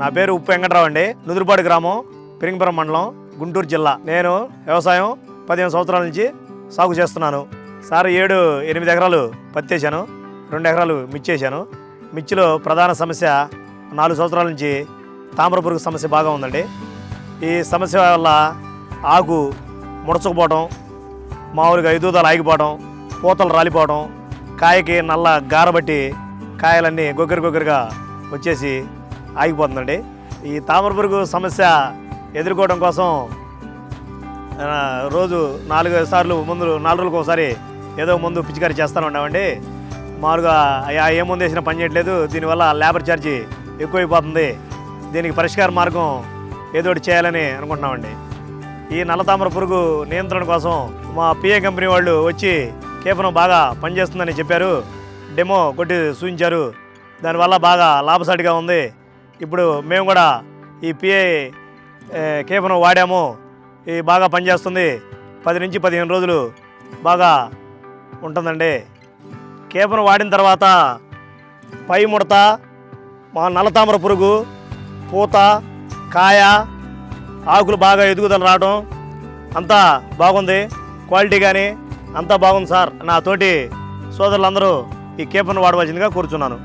నా పేరు ఉప్పు వెంకట్రావు అండి. నుదురుపాడు గ్రామం పెరింగపురం మండలం గుంటూరు జిల్లా. నేను వ్యవసాయం పదిహేను సంవత్సరాల నుంచి సాగు చేస్తున్నాను. సార్ ఏడు ఎనిమిది ఎకరాలు పత్తి వేసాను రెండు ఎకరాలు మిర్చి వేసాను మిర్చిలో ప్రధాన సమస్య నాలుగు సంవత్సరాల నుంచి తామర పురుగు సమస్య బాగా ఉందండి. ఈ సమస్య వల్ల ఆకు ముడచకపోవడం మామూలుగా ఎదుగుదల ఆగిపోవడం పూతలు రాలిపోవడం కాయకి నల్ల గారబట్టి కాయలన్నీ గొగ్గరి గొగ్గరిగా వచ్చేసి ఆగిపోతుందండి. ఈ తామర పురుగు సమస్య ఎదుర్కోవడం కోసం రోజు నాలుగు సార్లు ముందు నాలుగు రోజులకు ఒకసారి ఏదో ముందు పిచికారీ చేస్తూనే ఉన్నామండి. మామూలుగా అయ్యా ఏ ముందు వేసినా పని చేయట్లేదు. దీనివల్ల లేబర్ ఛార్జీ ఎక్కువైపోతుంది. దీనికి పరిష్కార మార్గం ఏదో ఒకటి చేయాలని అనుకుంటున్నామండి. ఈ నల్లతామర పురుగు నియంత్రణ కోసం మా పిఏ కంపెనీ వాళ్ళు వచ్చి కేపనం బాగా పనిచేస్తుందని చెప్పారు. డెమో కొట్టి చూపించారు. దానివల్ల బాగా లాభసాటిగా ఉంది. ఇప్పుడు మేము కూడా ఈ పిఐ కేఫ్ను వాడాము. ఇది బాగా పనిచేస్తుంది. పది నుంచి పదిహేను రోజులు బాగా ఉంటుందండి. కేపను వాడిన తర్వాత పై ముడత మా నల్లతామర పురుగు పూత కాయ ఆకులు బాగా ఎదుగుదల రావడం అంతా బాగుంది. క్వాలిటీ కానీ అంతా బాగుంది సార్. నా తోటి సోదరులందరూ ఈ కేపను వాడవలసిందిగా కూర్చున్నాను.